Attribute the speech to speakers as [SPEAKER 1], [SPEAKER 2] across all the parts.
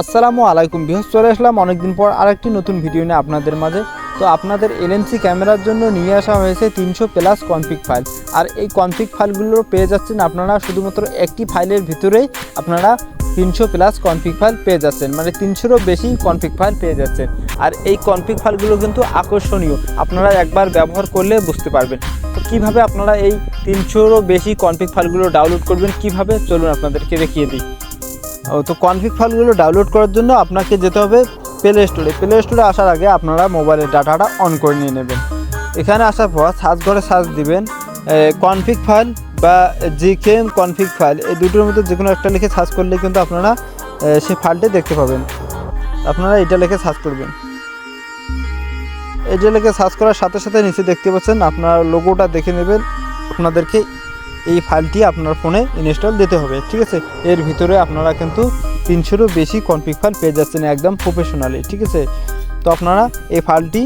[SPEAKER 1] আসসালামু আলাইকুম। বৃহস্পতি চলে আসলাম অনেকদিন পর আরেকটি নতুন ভিডিও নিয়ে আপনাদের মাঝে। তো আপনাদের এলএনসি ক্যামেরার জন্য নিয়ে আসা হয়েছে তিনশো প্লাস কনফিগ ফাইল আর এই কনফিগ ফাইলগুলো পেয়ে যাচ্ছেন আপনারা শুধুমাত্র একটি ফাইলের ভিতরেই আপনারা তিনশো প্লাস কনফিগ ফাইল পেয়ে যাচ্ছেন। মানে তিনশোরও বেশি কনফিগ ফাইল পেয়ে যাচ্ছেন। আর এই কনফিগ ফাইলগুলো কিন্তু আকর্ষণীয়। আপনারা একবার ব্যবহার করলে বুঝতে পারবেন। তো কীভাবে আপনারা এই তিনশোরও বেশি কনফিগ ফাইলগুলো ডাউনলোড করবেন, কীভাবে? চলুন আপনাদেরকে দেখিয়ে দিই। তো কনফিগ ফাইলগুলো ডাউনলোড করার জন্য আপনাকে যেতে হবে প্লে স্টোরে প্লে স্টোরে আসার আগে আপনারা মোবাইলের ডাটাটা অন করে নিয়ে নেবেন। এখানে আসার পর সার্চ ঘরে সার্চ দিবেন কনফিগ ফাইল বা জিকেম কনফিগ ফাইল এই দুটোর মধ্যে যে কোনো একটা লিখে সার্চ করলে কিন্তু আপনারা সেই ফাইলটি দেখতে পাবেন। আপনারা এটা লিখে সার্চ করবেন। এটা লিখে সার্চ করার সাথে সাথে নিচে দেখতে পাচ্ছেন, আপনার লোগোটা দেখে নেবেন। আপনাদেরকে এই ফাইলটি আপনার ফোনে ইনস্টল দিতে হবে, ঠিক আছে? এর ভিতরে আপনারা কিন্তু তিনশোরও বেশি কনফিগ ফাইল পেয়ে যাচ্ছেন একদম প্রফেশনালি ঠিক আছে? তো আপনারা এই ফাইলটি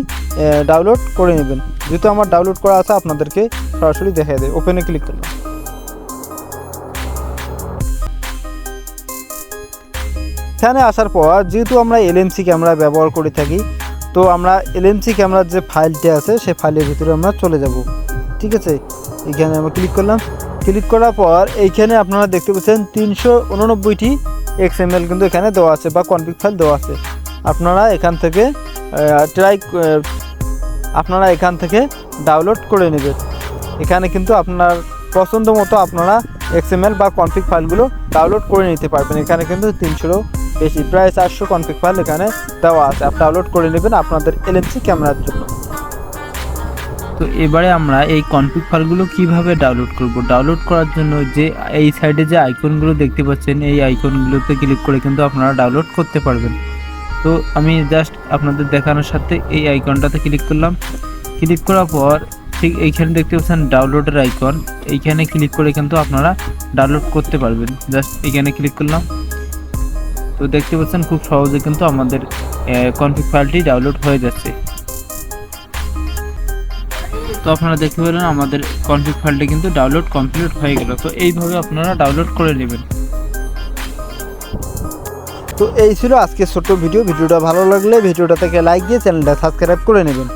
[SPEAKER 1] ডাউনলোড করে নেবেন। যেহেতু আমার ডাউনলোড করা আছে, আপনাদেরকে সরাসরি দেখা দেয় ওপেনে ক্লিক করলাম। এখানে আসার পর, যেহেতু আমরা এলএমসি ক্যামেরা ব্যবহার করে থাকি, তো আমরা এলএমসি ক্যামেরার যে ফাইলটি আছে সেই ফাইলের ভিতরে আমরা চলে যাব, ঠিক আছে? এখানে আমরা ক্লিক করলাম। ক্লিক করার পর এইখানে আপনারা দেখতে পাচ্ছেন তিনশো উননব্বইটি এক্সএমএল কিন্তু এখানে দেওয়া আছে বা কনফিগ ফাইল দেওয়া আছে। আপনারা এখান থেকে ট্রাই আপনারা এখান থেকে ডাউনলোড করে নেবেন। এখানে কিন্তু আপনার পছন্দ মতো আপনারা এক্সএমএল বা কনফিগ ফাইলগুলো ডাউনলোড করে নিতে পারবেন। এখানে কিন্তু তিনশোরও বেশি, প্রায় চারশো কনফিগ ফাইল এখানে দেওয়া আছে। আপনি ডাউনলোড করে নেবেন আপনাদের এলএমসি ক্যামেরার জন্য।
[SPEAKER 2] তো এবারে আমরা এই কনফিগ ফাইলগুলো কীভাবে ডাউনলোড করব? ডাউনলোড করার জন্য যে, এই সাইডে যে আইকনগুলো দেখতে পাচ্ছেন, এই আইকনগুলোতে ক্লিক করে কিন্তু আপনারা ডাউনলোড করতে পারবেন। তো আমি জাস্ট আপনাদের দেখানোর সাথে এই আইকনটাতে ক্লিক করলাম। ক্লিক করার পর ঠিক এইখানে দেখতে পাচ্ছেন ডাউনলোডের আইকন এইখানে ক্লিক করে কিন্তু আপনারা ডাউনলোড করতে পারবেন। জাস্ট এইখানে ক্লিক করলাম। তো দেখতে পাচ্ছেন খুব সহজে কিন্তু আমাদের কনফিগ ফাইলটি ডাউনলোড হয়ে যাচ্ছে। তো আপনারা দেখতে পেলেন আমাদের কনফিগ ফাইলটি কিন্তু ডাউনলোড কমপ্লিট হয়ে গেল। তো এইভাবে আপনারা ডাউনলোড করে নেবেন।
[SPEAKER 1] তো এই ছিল আজকের ছোট্ট ভিডিও। ভিডিওটা ভালো লাগলে ভিডিওটা থেকে লাইক দিয়ে চ্যানেলটা সাবস্ক্রাইব করে নেবেন।